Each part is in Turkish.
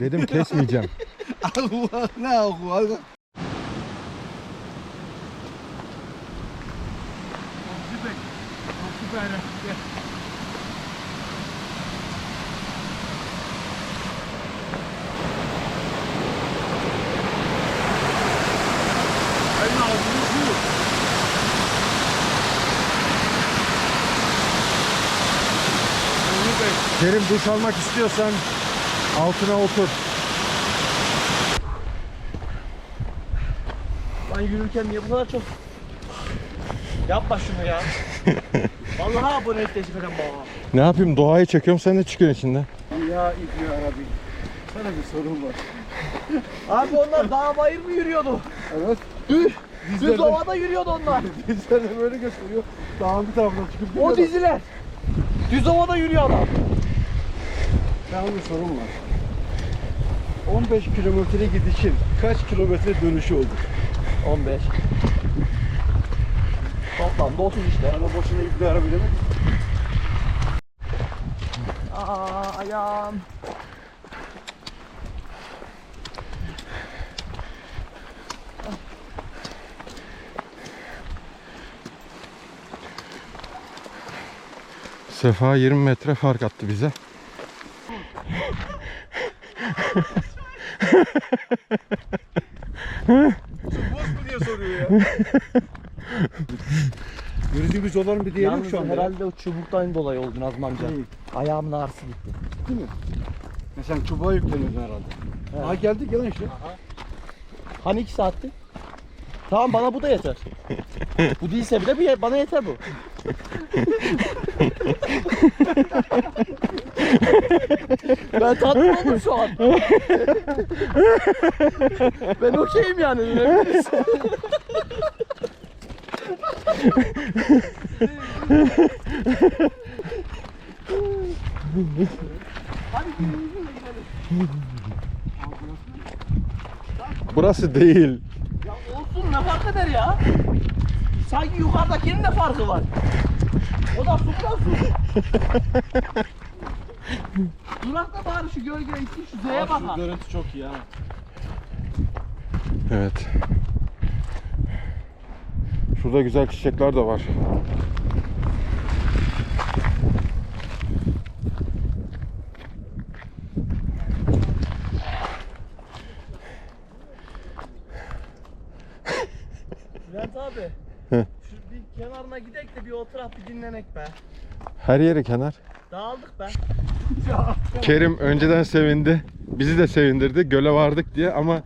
Dedim kesmeyeceğim. Allah ne Allah. Kerim duş almak istiyorsan altına otur. Lan yürürken niye bu kadar çok? Yapma şunu ya. Vallahi teklif eden bana. Ne yapayım doğayı çekiyorum sen de çıkıyorsun içinde. Ya İbni Arabi. Sana bir sorum var. Abi onlar dağ bayır mı yürüyordu? Evet. Düz, düz ovada yürüyordu onlar. Dizlerine böyle gösteriyor. Dağın bir tarafından çıkıp O diziler. Düz ovada yürüyor adam. Sana bir sorum var. 15 kilometre gidişin kaç kilometre dönüşü olur? 15. Toplamda 30 işte. Bana boşuna İbni Arabi demek. Aa ayağım. Sefa 20 metre fark attı bize. Diye soruyor ya. Yürüdüğümüz yolların bir Yalnız şu anda. herhalde o çubuktan dolayı oldu Nazım amca. Hı. Ayağımın ağrısı gitti. Değil mi? Ya sen çubuğa yükleniyorsun herhalde. Evet. Aha geldik ya lan işte. Hani 2 saatti? Tamam bana bu da yeter. bu değilse bile bu ye- bana yeter bu. ben tatmin oldum şu an. ben okeyim yani. Hadi gidelim. Burası değil. Ya olsun ne fark eder ya? Sanki yukarıdakinin de farkı var. O da su su. Durak da bari şu gölgeye gitsin şu Z'ye bak ha. görüntü çok iyi ha. Evet. Şurada güzel çiçekler de var. Bülent abi. Hı. Şu bir kenarına gidek de bir oturak bir dinlenek be. Her yeri kenar. Dağıldık be. Kerim önceden sevindi. Bizi de sevindirdi. Göle vardık diye ama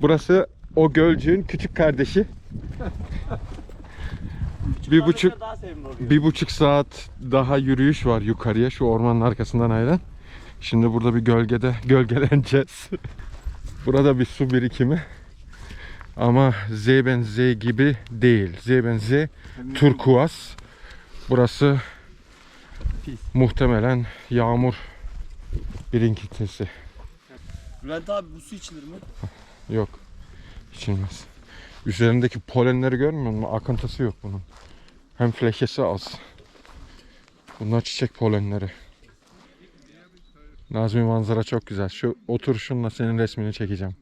burası o gölcüğün küçük kardeşi. bir buçuk Daha sevimli oluyor. bir buçuk saat daha yürüyüş var yukarıya şu ormanın arkasından ayrılan. Şimdi burada bir gölgede gölgeleneceğiz. burada bir su birikimi. Ama Zeyben Z gibi değil. Zeyben Z turkuaz. Burası Pis. muhtemelen yağmur birinkintisi. Bülent abi bu su içilir mi? Yok. İçilmez. Üzerindeki polenleri görmüyor musun? Akıntısı yok bunun. Hem fleşesi az. Bunlar çiçek polenleri. Nazmi manzara çok güzel. Şu oturuşunla senin resmini çekeceğim.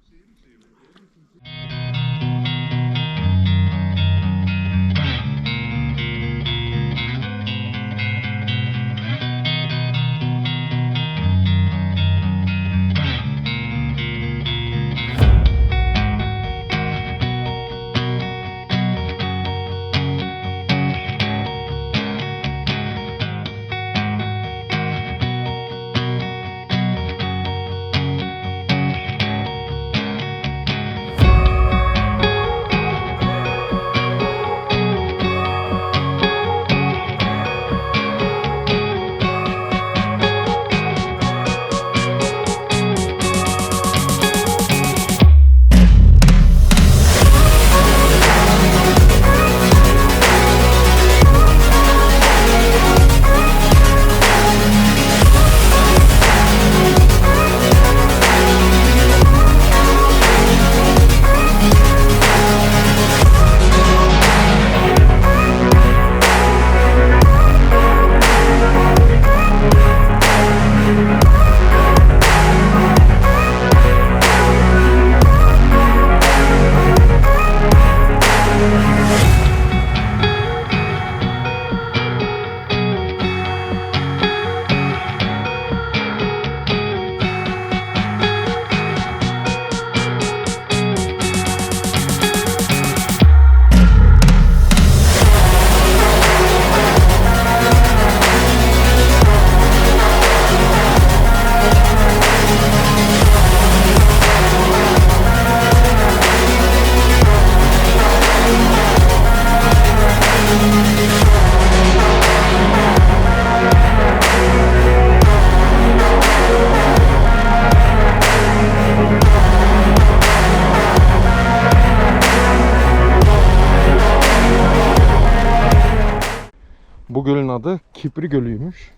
Adı Kipri Gölü'ymüş.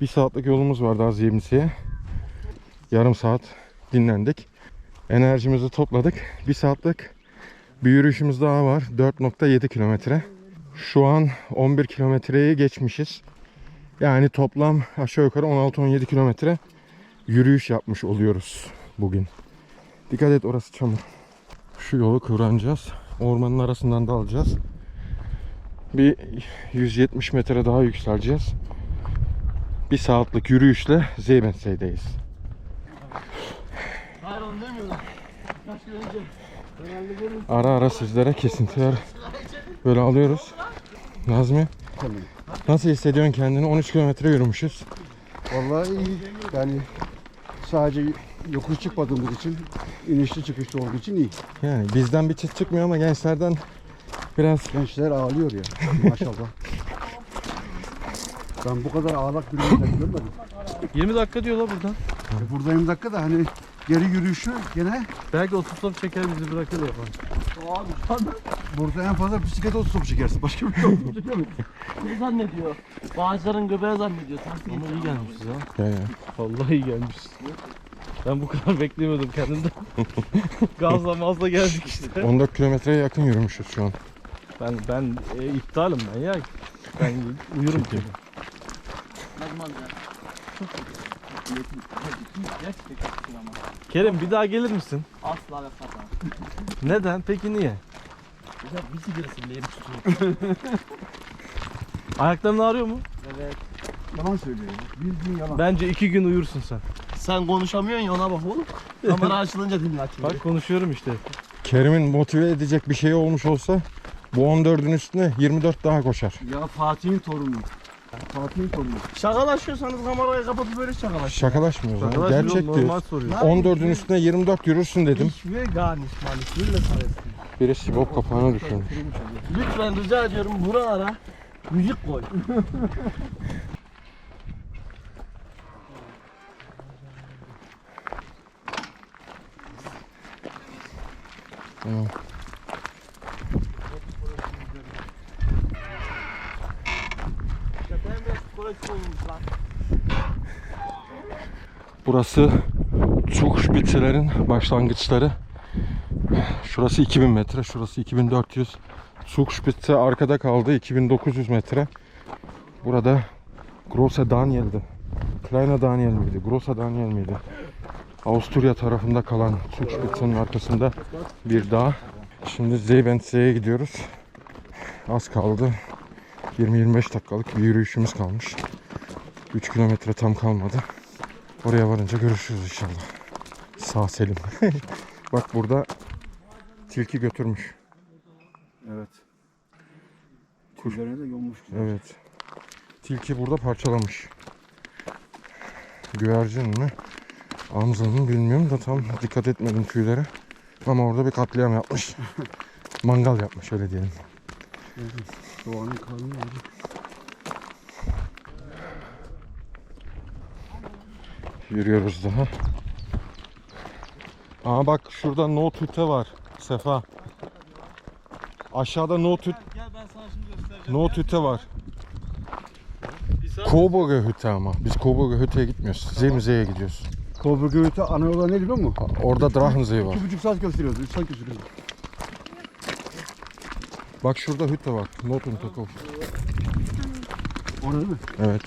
Bir saatlik yolumuz var daha Zeyimsi'ye. Yarım saat dinlendik. Enerjimizi topladık. Bir saatlik bir yürüyüşümüz daha var. 4.7 kilometre. Şu an 11 kilometreyi geçmişiz. Yani toplam aşağı yukarı 16-17 kilometre yürüyüş yapmış oluyoruz bugün. Dikkat et orası çamur. Şu yolu kıvranacağız. Ormanın arasından da. Bir 170 metre daha yükseleceğiz. Bir saatlik yürüyüşle Zeybensey'deyiz. Ara ara sizlere kesintiler böyle alıyoruz. Nazmi nasıl hissediyorsun kendini? 13 kilometre yürümüşüz. Vallahi iyi. Yani sadece yokuş çıkmadığımız için inişli çıkışlı olduğu için iyi. Yani bizden bir çıt çıkmıyor ama gençlerden biraz Gençler ağlıyor ya. Maşallah. Ben bu kadar ağlak bir millet görmedim. 20 dakika diyorlar buradan. E buradayım dakika da hani geri yürüyüşü gene Belki otostop çeker bizi bırakır yapar. Abi anda burada en fazla bisiklet oturup çekersin. Başka bir şey yok. ne zannediyor? Bağcıların göbeği zannediyor. Takip Ama iyi gelmişiz ha. ya ya. Vallahi iyi gelmişiz. Ben bu kadar beklemiyordum kendimden. Gazla mazla geldik işte. 14 kilometreye yakın yürümüşüz şu an. Ben ben e, iptalim ben ya. Ben uyurum ki. Kerem bir daha gelir misin? Asla ve kata. Neden? Peki niye? Ya bir sigarası bile yerim tutuyor. Ayakların ağrıyor mu? Evet. yalan söylüyor. ya. Bildiğin yalan. Bence iki gün uyursun sen. Sen konuşamıyorsun ya ona bak oğlum. Kamera açılınca dilin açılıyor. Bak konuşuyorum işte. Kerim'in motive edecek bir şey olmuş olsa bu 14'ün üstüne 24 daha koşar. Ya Fatih'in torunu. Fatih'in torunu. Şakalaşıyorsanız kamerayı kapatıp böyle şakalaş. Şakalaşmıyoruz. yani. Arkadaş Gerçek normal diyor. soruyor. 14'ün üstüne 24 yürürsün dedim. Ich will gar nicht mal. Ich will das alles. Biri sibop kapağına düşürmüş. Lütfen rica ediyorum buralara müzik koy. Tamam. Burası Zugspitzelerin başlangıçları. Şurası 2000 metre, şurası 2400. Zugspitze arkada kaldı 2900 metre. Burada Große Daniel'di. Kleiner Daniel miydi? Große Daniel miydi? Avusturya tarafında kalan Zugspitze'nin arkasında bir dağ. Şimdi Zeybentse'ye gidiyoruz. Az kaldı. 20-25 dakikalık bir yürüyüşümüz kalmış. 3 kilometre tam kalmadı. Oraya varınca görüşürüz inşallah. Sağ selim. Bak burada tilki götürmüş. Evet. Tüylerine de yolmuş. Evet. Tilki burada parçalamış. Güvercin mi? Amza mı bilmiyorum da tam dikkat etmedim tüylere. Ama orada bir katliam yapmış. Mangal yapmış öyle diyelim. Doğanın kanunu öyle. Yürüyoruz daha. Aa bak şurada no tüte var. Sefa. Aşağıda no tüt Gel ben sana şimdi göstereceğim. no tüte var. Koboge hütte ama. Biz Koboge hütteye gitmiyoruz. Zemze'ye gidiyoruz. Koburgöğüte ana yola ne biliyor musun? Orada Drachensee var. İki buçuk saat gösteriyordu. Üç saat gösteriyordu. Bak şurada hütte var. Notun Takov. Orada mi? Evet.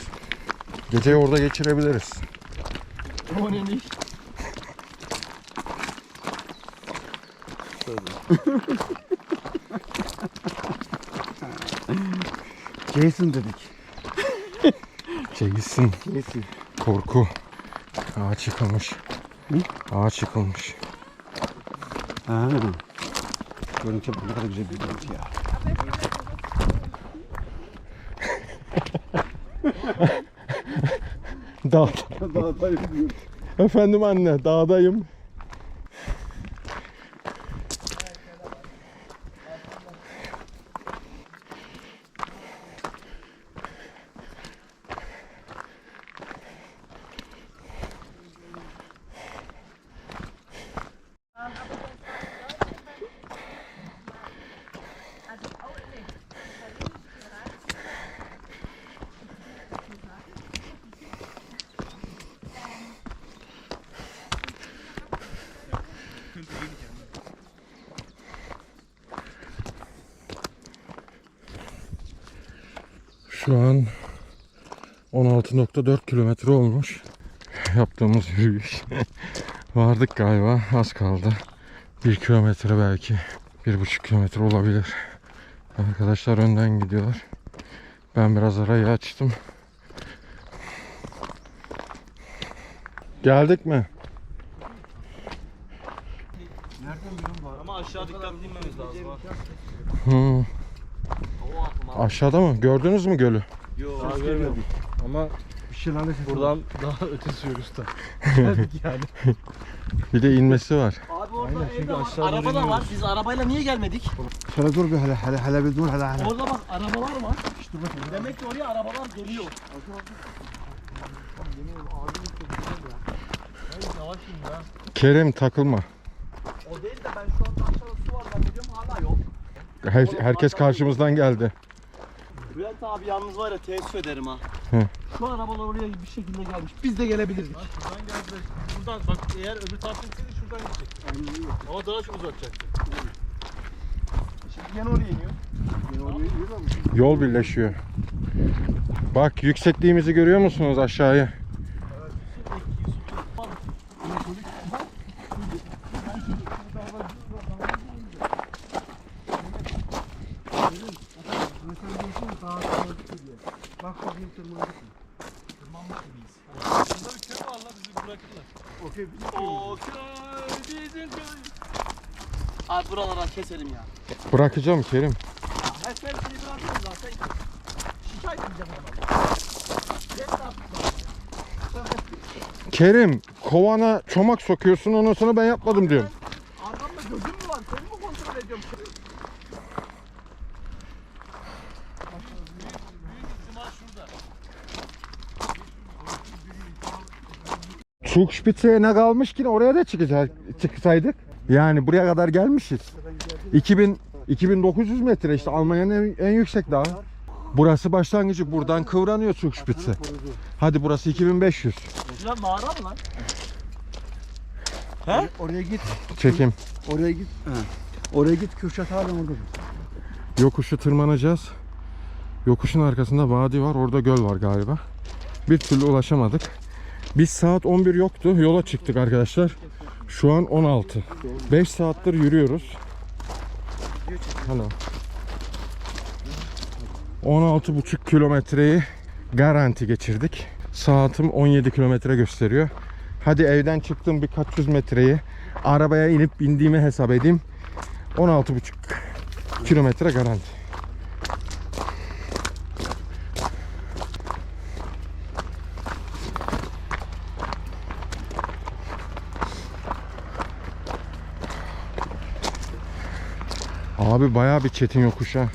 Geceyi orada geçirebiliriz. O ne? Jason dedik. Jason. Jason. Korku. Ağaç yıkılmış. Hı? Ağaç yıkılmış. Ha. Görüntü ne kadar güzel bir görüntü ya. Dağ. Daha da yapıyorum. Efendim anne dağdayım. 16.4 kilometre olmuş. Yaptığımız yürüyüş. Vardık galiba. Az kaldı. 1 kilometre belki. 1,5 kilometre olabilir. Arkadaşlar önden gidiyorlar. Ben biraz arayı açtım. Geldik mi? Ama aşağı dikkatli inmemiz lazım. Hı. Aşağıda mı? Gördünüz mü gölü? Yo, daha görmedim. Ama şelale sesi buradan daha ötesi yok usta. Yani. Bir de inmesi var. Abi orada Aynen, evde var, aşağı araba da var. Biz arabayla niye gelmedik? Şöyle dur bir hele hele hele bir dur hele hele. Orada bak arabalar var. Demek ki oraya arabalar geliyor. Kerim takılma. O değil de ben şu anda aşağıda su var zannediyorum hala yok. Her- herkes karşımızdan geldi. Bülent abi yalnız var ya teessüf ederim ha. Hı. Şu arabalar oraya bir şekilde gelmiş. Biz de gelebilirdik. Lan şuradan geldi. Buradan bak eğer öbür taraftan gitseydi şuradan gidecek. Ama daha çok uzatacaktı. Şimdi gene oraya iniyor. Yine oraya yürü ama. Yol birleşiyor. Bak yüksekliğimizi görüyor musunuz aşağıya? Bak bakayım tırmandık mı? Bunları köy Allah bizi bırakırlar. Okey. O köy bizim köy. Abi buralara keselim ya. Bırakacağım Kerim. Her şeyi bırakırız zaten. Şikayet edeceğim yaptık Kerim kovana çomak sokuyorsun ondan sonra ben yapmadım diyorum. Arkamda gözüm mü var? Seni mi kontrol ediyorum? İhtimal şurada. Zugspitz'e ne kalmış ki oraya da çıkacak, çıksaydık. Yani buraya kadar gelmişiz. 2000 2900 metre işte Almanya'nın en, en yüksek dağı. Burası başlangıcı. Buradan kıvranıyor Zugspitze. Hadi burası 2500. Şurada mağara mı lan? He? Oraya git. Çekim. Oraya git. He. Oraya git Kürşat hala orada. Yokuşu tırmanacağız. Yokuşun arkasında vadi var. Orada göl var galiba. Bir türlü ulaşamadık. Biz saat 11 yoktu. Yola çıktık arkadaşlar. Şu an 16. 5 saattir yürüyoruz. Hello. 16,5 kilometreyi garanti geçirdik. Saatim 17 kilometre gösteriyor. Hadi evden çıktım birkaç yüz metreyi. Arabaya inip bindiğimi hesap edeyim. 16,5 kilometre garanti. Abi bayağı bir çetin yokuş ha.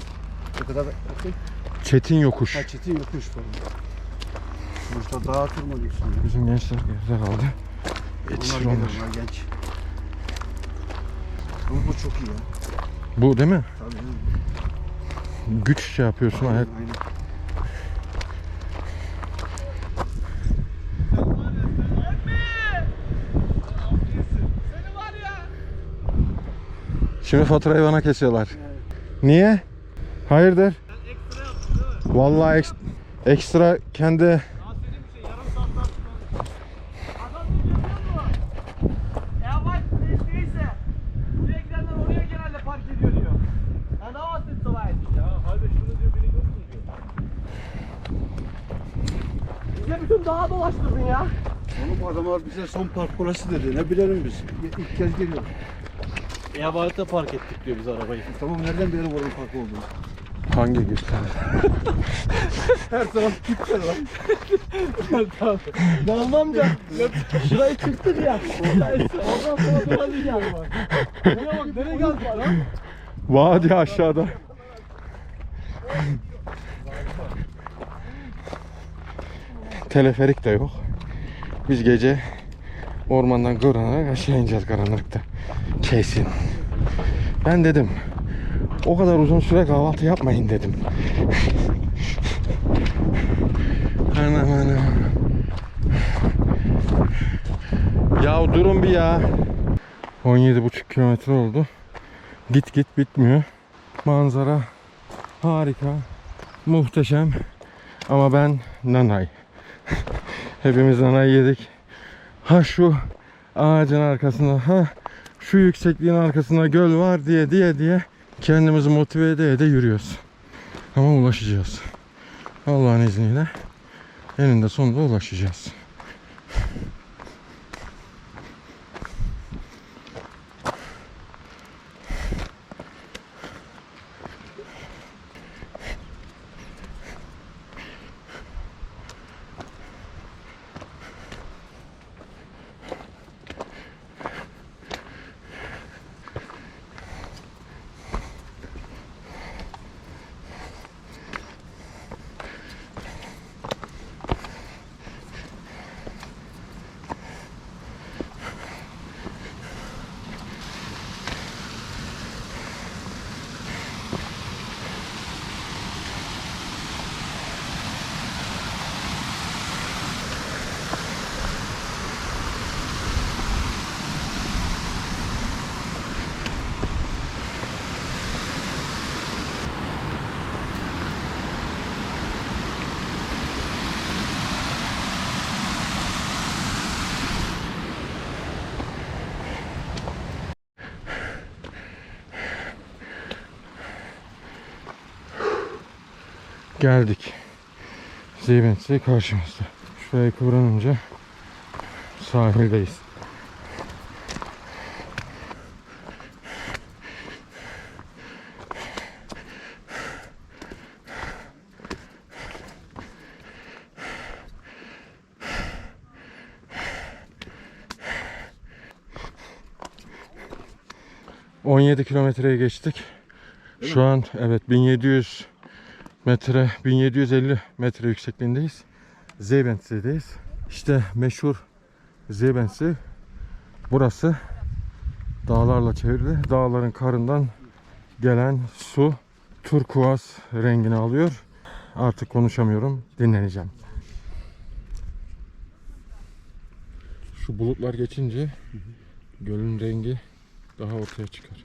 O kadar da okey. Çetin yokuş. Ha çetin yokuş falan. Sonuçta dağa tırmanıyorsun. ya. Bizim gençler geride kaldı. Yetişir Onlar onlar. genç. Ama bu çok iyi ya. Bu değil mi? Tabii. Güç şey yapıyorsun ayak. Aynen. Şimdi faturayı bana kesiyorlar. Niye? Hayırdır? Vallahi eks- ekstra kendi. Bize bütün dağa dolaştırdın ya. Oğlum adamlar bize son park burası dedi. Ne bilelim biz. İlk kez geliyor. Eyabalete park ettik diyor biz arabayı. Tamam nereden bilelim oranın park olduğunu? hangi güçler? Her taraf gitti lan. Damla amca. Şurayı çıktık ya. Oradan sonra dolanacağız bak. Buraya bak nereye geldik lan? Vadi aşağıda. Teleferik de yok. Biz gece ormandan kıvranarak aşağı ineceğiz karanlıkta. Kesin. Ben dedim o kadar uzun süre kahvaltı yapmayın dedim. anam anam. Ya durun bir ya. 17,5 kilometre oldu. Git git bitmiyor. Manzara harika. Muhteşem. Ama ben nanay. Hepimiz nanay yedik. Ha şu ağacın arkasında ha şu yüksekliğin arkasında göl var diye diye diye kendimizi motive ede ede yürüyoruz. Ama ulaşacağız. Allah'ın izniyle eninde sonunda ulaşacağız. Geldik. Zeybentsi karşımızda. Şurayı kıvranınca sahildeyiz. ...17 kilometreye geçtik. Şu an evet 1700 metre 1750 metre yüksekliğindeyiz. Zeybentsi'deyiz. İşte meşhur Zeybentsi burası. Dağlarla çevrili. Dağların karından gelen su turkuaz rengini alıyor. Artık konuşamıyorum. Dinleneceğim. Şu bulutlar geçince gölün rengi daha ortaya çıkar.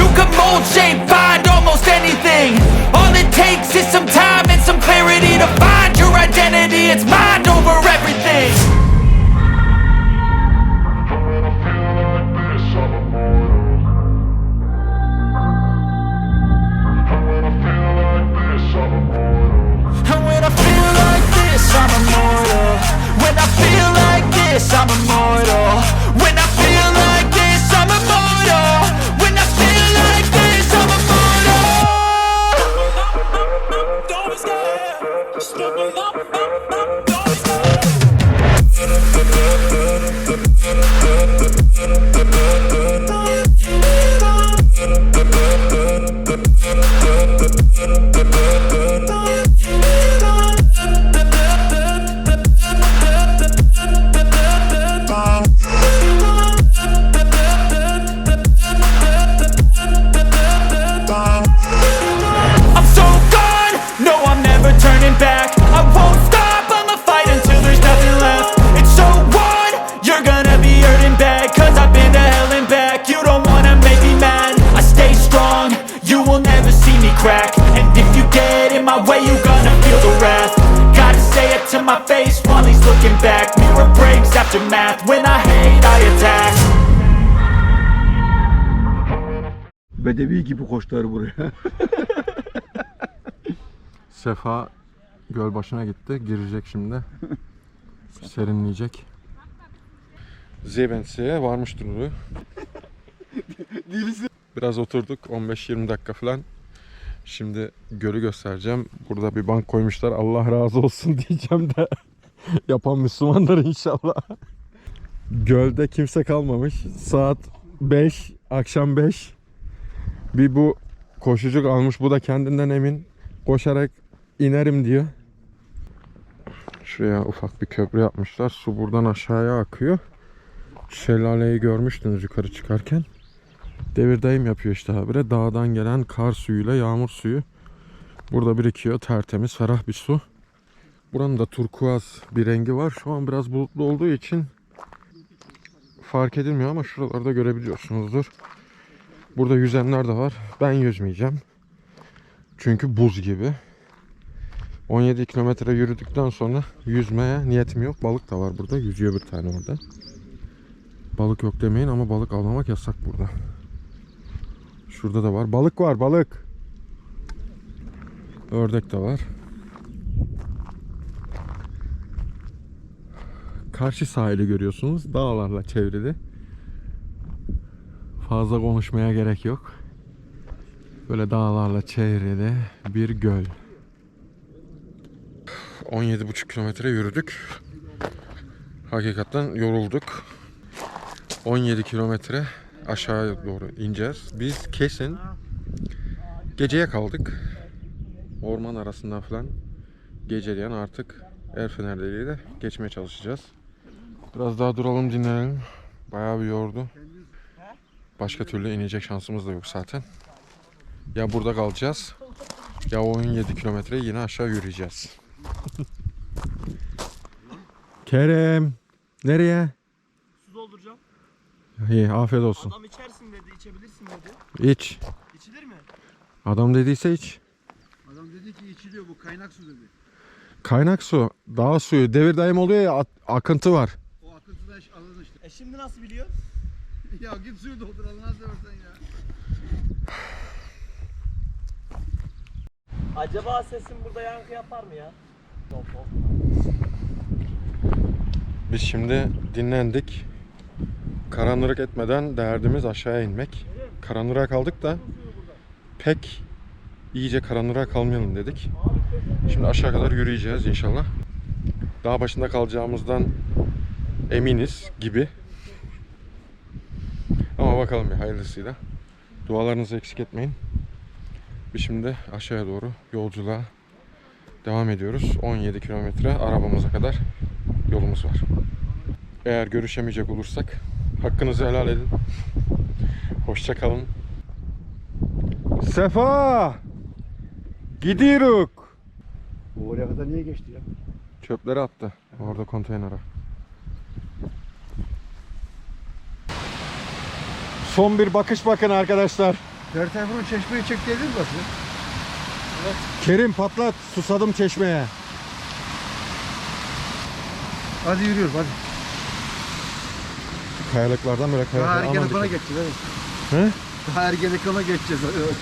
You can mold, shape, find almost anything. All it takes is some time and some clarity To find your identity, it's mind over everything feel the wrath Gotta say it to my face while he's looking back Mirror breaks after math, when I hate I attack Bedevi gibi koştular buraya. Sefa göl başına gitti. Girecek şimdi. Serinleyecek. Zeybentse'ye varmış dururu. Biraz oturduk 15-20 dakika falan. Şimdi gölü göstereceğim. Burada bir bank koymuşlar. Allah razı olsun diyeceğim de. Yapan Müslümanlar inşallah. Gölde kimse kalmamış. Saat 5, akşam 5. Bir bu koşucuk almış. Bu da kendinden emin. Koşarak inerim diyor. Şuraya ufak bir köprü yapmışlar. Su buradan aşağıya akıyor. Şelaleyi görmüştünüz yukarı çıkarken. Devirdayım yapıyor işte habire. Dağdan gelen kar suyuyla yağmur suyu. Burada birikiyor. Tertemiz, ferah bir su. Buranın da turkuaz bir rengi var. Şu an biraz bulutlu olduğu için fark edilmiyor ama şuralarda görebiliyorsunuzdur. Burada yüzenler de var. Ben yüzmeyeceğim. Çünkü buz gibi. 17 kilometre yürüdükten sonra yüzmeye niyetim yok. Balık da var burada. Yüzüyor bir tane orada. Balık yok demeyin ama balık avlamak yasak burada. Şurada da var. Balık var balık. Ördek de var. Karşı sahili görüyorsunuz. Dağlarla çevrili. Fazla konuşmaya gerek yok. Böyle dağlarla çevrili bir göl. 17,5 kilometre yürüdük. Hakikaten yorulduk. 17 kilometre aşağıya doğru ineceğiz. Biz kesin geceye kaldık. Orman arasından falan geceleyen artık el fenerleriyle geçmeye çalışacağız. Biraz daha duralım dinlenelim. Bayağı bir yordu. Başka türlü inecek şansımız da yok zaten. Ya burada kalacağız ya 17 kilometre yine aşağı yürüyeceğiz. Kerem nereye? İyi afiyet olsun. Adam içersin dedi, içebilirsin dedi. İç. İçilir mi? Adam dediyse iç. Adam dedi ki içiliyor bu kaynak su dedi. Kaynak su, dağ suyu, devir daim oluyor ya at- akıntı var. O akıntıda iş alın işte. E şimdi nasıl biliyor? ya git suyu doldur Allah'ını seversen ya. Acaba sesim burada yankı yapar mı ya? Yok yok. Biz şimdi dinlendik. Karanlık etmeden derdimiz aşağıya inmek. Karanlığa kaldık da pek iyice karanlığa kalmayalım dedik. Şimdi aşağı kadar yürüyeceğiz inşallah. Dağ başında kalacağımızdan eminiz gibi. Ama bakalım bir hayırlısıyla. Dualarınızı eksik etmeyin. Biz şimdi aşağıya doğru yolculuğa devam ediyoruz. 17 kilometre arabamıza kadar yolumuz var. Eğer görüşemeyecek olursak hakkınızı helal edin. Hoşça kalın. Sefa! Gidiyoruz. Bu oraya kadar niye geçti ya? Çöpleri attı. Orada konteynere. Son bir bakış bakın arkadaşlar. Her tarafını çeşmeyi çek mi basın? Kerim patlat. Susadım çeşmeye. Hadi yürüyoruz hadi. Kayalıklardan böyle Daha kayalıklar. Aman Ergenekon'a dikkat. geçeceğiz hadi. He? Daha Ergenekon'a geçeceğiz hadi.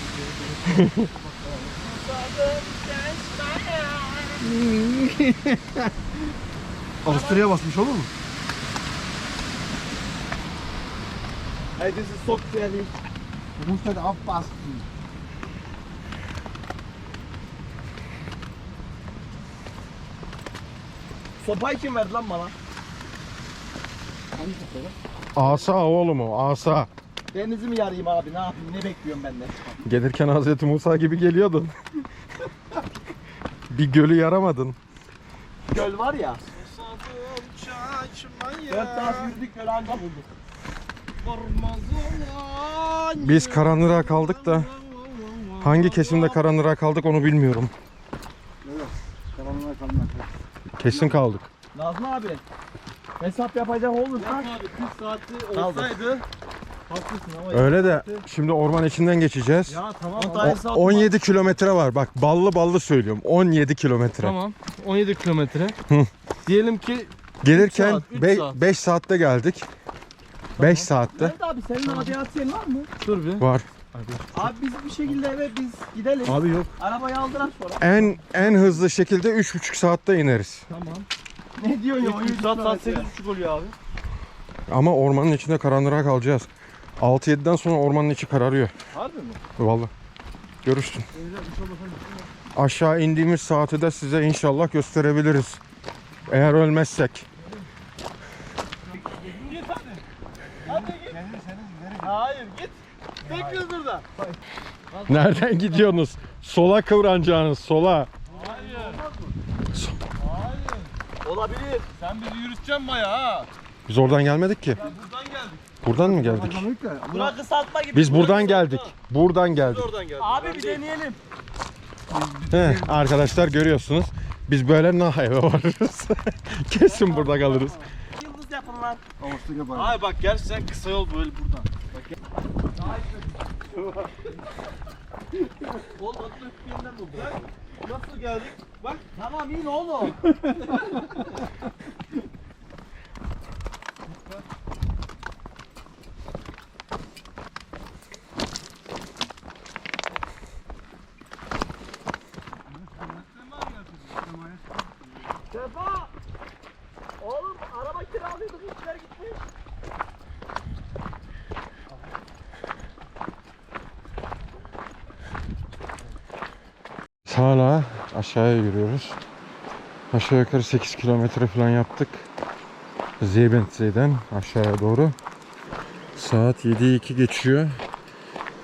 Avusturya'ya basmış olur mu? Hey, this is so gefährlich. Du musst halt aufpassen. Sopayı kim verdi lan bana? Asa oğlum o asa. Denizi mi yarayım abi ne yapayım ne bekliyorum benden? Gelirken Hazreti Musa gibi geliyordun. bir gölü yaramadın. Göl var ya. Dört saat yürüdük göl anca bulduk. Biz karanlığa kaldık da hangi kesimde karanlığa kaldık onu bilmiyorum. Karanlığa kalmak. Kesin kaldık. Nazlı abi. Hesap yapacak olursak. Abi 40 saati olsaydı haklısın ama Öyle de şimdi orman içinden geçeceğiz. ya tamam. Abi. O- saat 17 kilometre var. Bak ballı ballı söylüyorum. 17 kilometre. Tamam. 17 kilometre. Hı. Diyelim ki Gelirken saat, üç 5 saat. saatte geldik. 5 saatte Mehmet abi senin adiyatiyen var mı? dur bir. var. Abi biz bir şekilde eve biz gidelim. Abi yok. Arabayı aldılar sonra. En en hızlı şekilde 3,5 saatte ineriz. Tamam. Ne diyorsun ya? 3 saat saat 8.30 oluyor abi. Ama ormanın içinde karanlığa kalacağız. 6-7'den sonra ormanın içi kararıyor. Harbi mi? Vallahi. Görürsün. Aşağı indiğimiz saati de size inşallah gösterebiliriz. Eğer ölmezsek. Hayır git. Bekliyoruz burada. Nereden gidiyorsunuz? Sola kıvranacağınız sola. Olabilir. Sen bizi yürüteceksin bayağı ha. Biz oradan gelmedik ki. Buradan geldik. Buradan mı geldik? Bura kısaltma gibi. Biz buradan geldik. Buradan geldik. Oradan geldik. Abi bir deneyelim. He, arkadaşlar görüyorsunuz. Biz böyle Nahay'a varırız. Kesin burada kalırız. Yıldız yapın lan. Ay bak gerçekten kısa yol böyle buradan. Oğlum atlı yeniden buldu. Nasıl geldik? Bak tamam in oğlum. Sefa! Oğlum araba kiralıyorduk işler gitmiş. Hala aşağıya yürüyoruz. Aşağı yukarı 8 kilometre falan yaptık. Zeybentze'den aşağıya doğru. Saat 7'yi 2 geçiyor.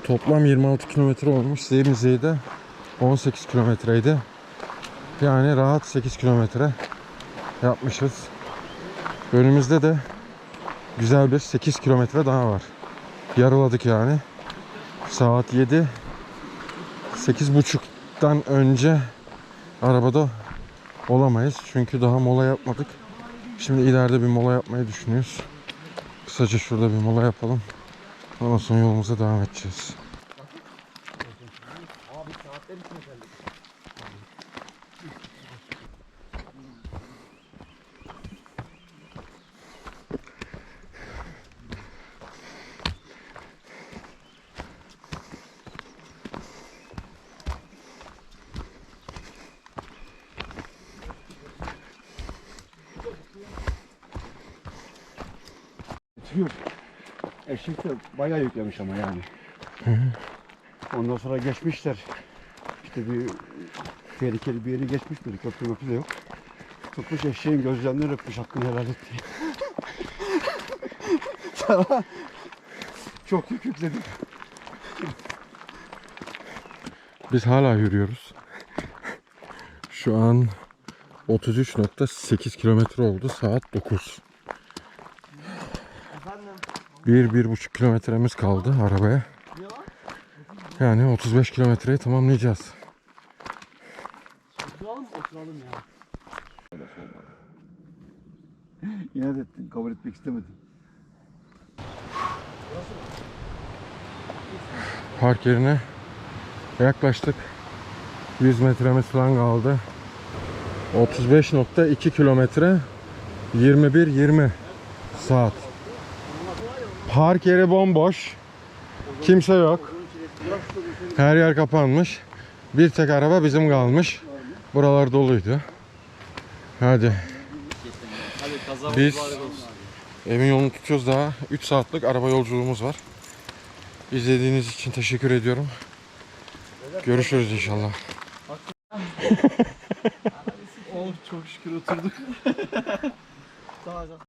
Toplam 26 kilometre olmuş. Zeybentze'de 18 kilometreydi. Yani rahat 8 kilometre yapmışız. Önümüzde de güzel bir 8 kilometre daha var. Yarıladık yani. Saat 7. 8.30'dan önce arabada olamayız. Çünkü daha mola yapmadık. Şimdi ileride bir mola yapmayı düşünüyoruz. Kısaca şurada bir mola yapalım. Ondan sonra yolumuza devam edeceğiz. Eşek de bayağı yüklemiş ama yani. Ondan sonra geçmişler. İşte bir tehlikeli bir yeri geçmişler. Köprü möprü de yok. Tutmuş eşeğin gözlerinden öpmüş hakkını helal et diye. Sana çok yük yükledim. Biz hala yürüyoruz. Şu an 33.8 kilometre oldu. Saat 9. Bir, bir buçuk kilometremiz kaldı arabaya. Yani 35 kilometreyi tamamlayacağız. Oturalım oturalım ya. Yine de kabul etmek istemedim. Park yerine yaklaştık. 100 metremiz falan kaldı. 35.2 kilometre 21-20 saat. Park yeri bomboş. Kimse yok. Her yer kapanmış. Bir tek araba bizim kalmış. Buralar doluydu. Hadi. Biz-. Evin yolunu tutuyoruz daha. 3 saatlik araba yolculuğumuz var. İzlediğiniz için teşekkür ediyorum. Görüşürüz inşallah. Oh çok şükür oturduk.